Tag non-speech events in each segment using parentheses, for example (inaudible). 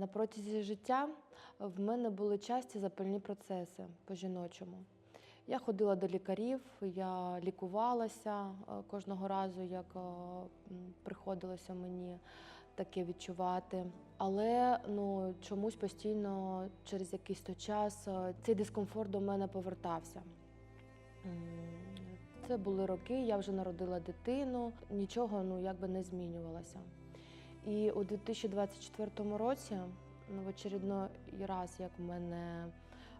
На протязі життя в мене були часті запальні процеси по-жіночому. Я ходила до лікарів, я лікувалася е, кожного разу, як е, приходилося мені таке відчувати. Але ну, чомусь постійно через якийсь то час е, цей дискомфорт до мене повертався. Це були роки, я вже народила дитину, нічого ну, якби не змінювалося. І у 2024 році, ну, в очередной раз, як в мене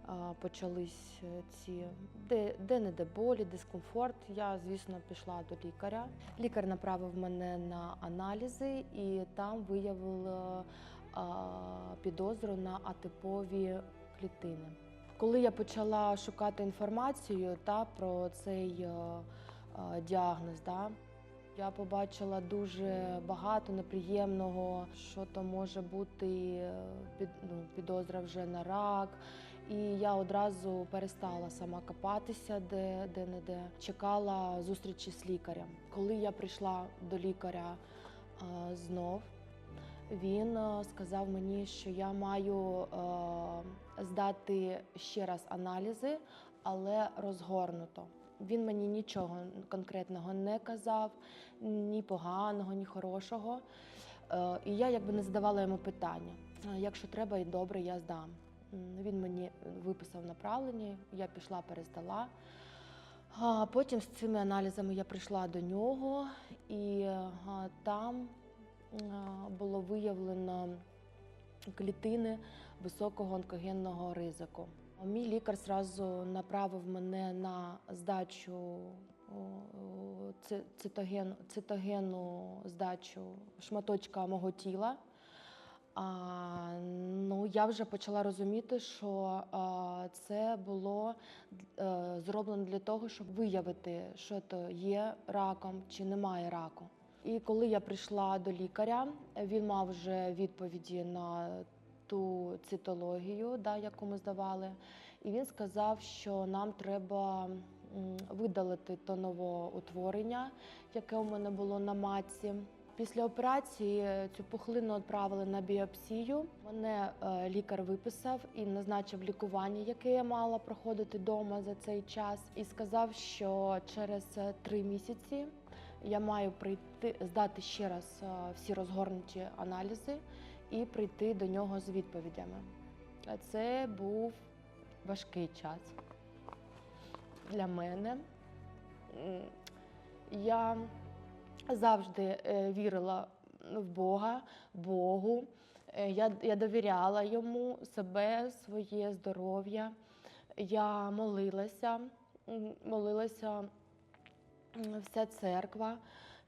а, почались е, ці де, де-не-де болі, дискомфорт, я, звісно, пішла до лікаря. Лікар направив мене на аналізи і там виявили підозру на атипові клітини. Коли я почала шукати інформацію та, про цей е, е, діагноз, да, я побачила дуже багато неприємного, що то може бути е, під, ну, підозра вже на рак. І я одразу перестала сама копатися де, де не де. Чекала зустрічі з лікарем. Коли я прийшла до лікаря е, знов, він е, сказав мені, що я маю е, здати ще раз аналізи, але розгорнуто. Він мені нічого конкретного не казав, ні поганого, ні хорошого. Е, І я якби не задавала йому питання. Якщо треба і добре, я здам. Він мені виписав направлення, я пішла, перездала. А Потім з цими аналізами я прийшла до нього, і там було виявлено клітини високого онкогенного ризику. Мій лікар зразу направив мене на здачу цитоген, цитогенну здачу шматочка мого тіла. А, ну, я вже почала розуміти, що а, це було е, зроблено для того, щоб виявити, що то є раком чи немає раку. І коли я прийшла до лікаря, він мав вже відповіді на ту цитологію, да, яку ми здавали. І він сказав, що нам треба видалити то новоутворення, яке у мене було на матці. Після операції цю пухлину відправили на біопсію. Мене е, лікар виписав і назначив лікування, яке я мала проходити вдома за цей час, і сказав, що через е, три місяці я маю прийти здати ще раз е, всі розгорнуті аналізи і прийти до нього з відповідями. А Це був важкий час для мене. Я завжди е, вірила в Бога, Богу. Е, Я, я довіряла йому себе, своє здоров'я. Я молилася, молилася вся церква.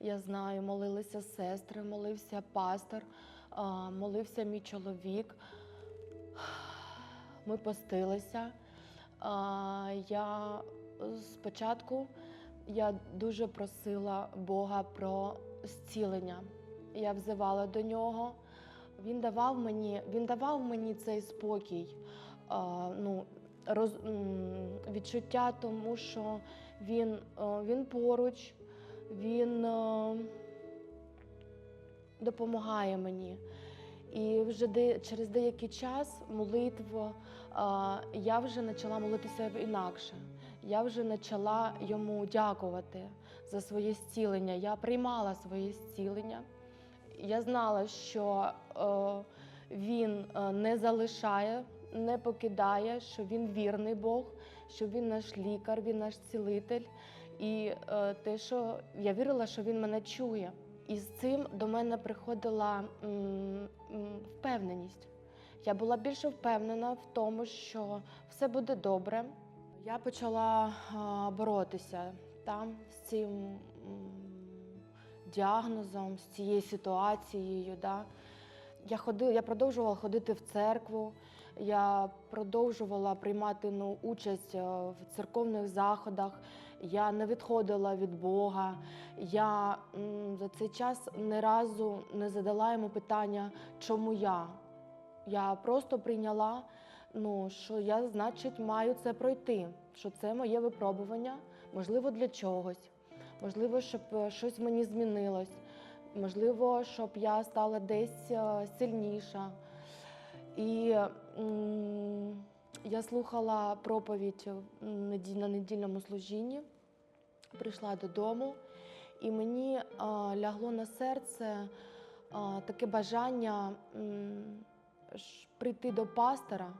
Я знаю, молилися сестри, молився пастор, молився мій чоловік. Ми постилися. Я спочатку я дуже просила Бога про зцілення. Я взивала до нього. Він давав мені, він давав мені цей спокій, ну, роз, відчуття, тому що він, він поруч, він допомагає мені. І вже де, через деякий час молитву а, я вже почала молитися інакше. Я вже почала йому дякувати за своє зцілення. Я приймала своє зцілення. Я знала, що е, він е, не залишає, не покидає, що він вірний Бог, що він наш лікар, він наш цілитель. І е, те, що я вірила, що він мене чує. І з цим до мене приходила впевненість. Я була більше впевнена в тому, що все буде добре. Я почала боротися там з цим діагнозом, з цією ситуацією. Да. Я ходила, я продовжувала ходити в церкву, я продовжувала приймати ну, участь е, в церковних заходах. Я не відходила від Бога. Я за цей час ні разу не задала йому питання, чому я. Я просто прийняла, ну, що я, значить, маю це пройти, що це моє випробування, можливо, для чогось, можливо, щоб е, щось мені змінилось, можливо, щоб я стала десь е, сильніша. І я слухала проповідь на недільному служінні, прийшла додому, і мені а, лягло на серце а, таке бажання прийти до пастора,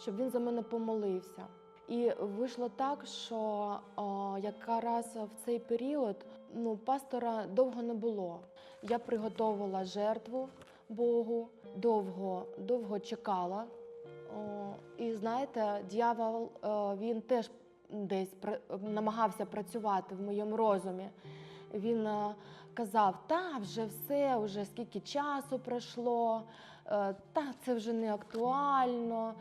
щоб він за мене помолився. І вийшло так, що а, якраз в цей період ну, пастора довго не було. Я приготувала жертву Богу, довго, довго чекала. І знаєте, дьявол е, він теж десь намагався працювати в моєму розумі. Він е, казав: та вже все, вже скільки часу пройшло, е, та це вже не актуально.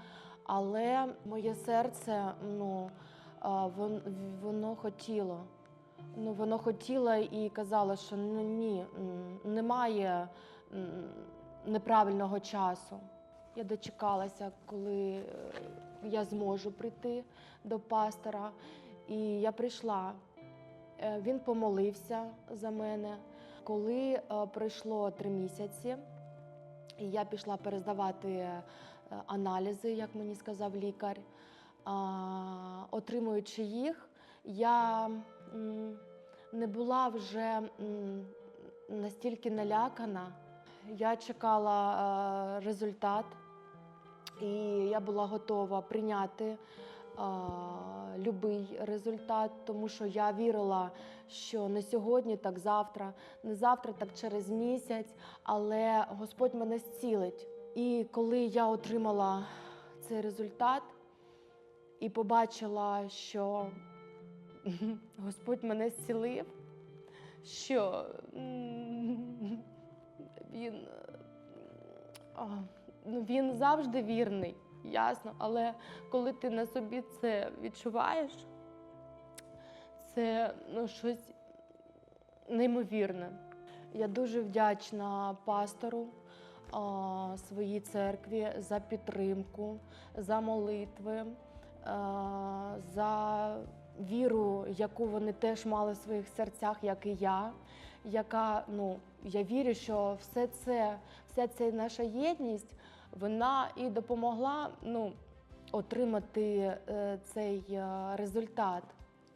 Але моє серце, ну, воно хотіло. Ну, воно хотіло і казало, що ну ні, немає неправильного часу. Я дочекалася, коли е, я зможу прийти до пастора. І я прийшла. Е, Він помолився за мене. Коли е, пройшло три місяці, я пішла перездавати аналізи, як мені сказав лікар. Отримуючи їх, я не була вже настільки налякана. Я чекала е, результат, і я була готова прийняти будь-який результат, тому що я вірила, що не сьогодні, так завтра, не завтра, так через місяць, але Господь мене зцілить. І коли я отримала цей результат і побачила, що (laughs) Господь мене зцілив, що він, е, ну, він завжди вірний, ясно, але коли ти на собі це відчуваєш, це ну, щось неймовірне. Я дуже вдячна пастору своїй церкві за підтримку, за молитви, а, за віру, яку вони теж мали в своїх серцях, як і я. Яка, ну, я вірю, що все це, вся ця наша єдність, вона і допомогла ну, отримати е, цей е, результат.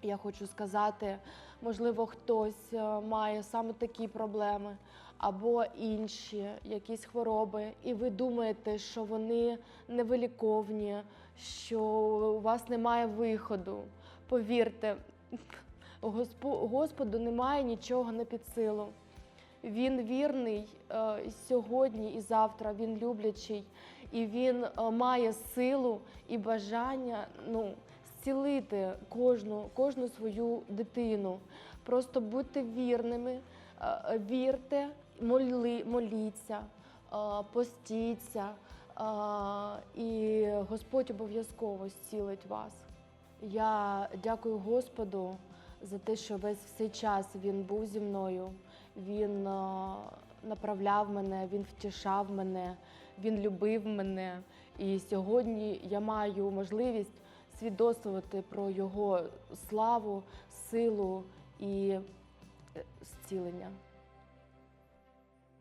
Я хочу сказати, можливо, хтось е, має саме такі проблеми або інші якісь хвороби, і ви думаєте, що вони невиліковні, що у вас немає виходу. Повірте, Господу немає нічого не під силу. Він вірний е, сьогодні і завтра, він люблячий, і він е, має силу і бажання ну, зцілити кожну, кожну свою дитину. Просто будьте вірними, е, вірте, моли, моліться, постіться, і Господь обов'язково зцілить вас. Я дякую Господу за те, що весь цей час він був зі мною. Він е, направляв мене, він втішав мене, він любив мене. І сьогодні я маю можливість свідоцтвувати про його славу, силу і е, зцілення.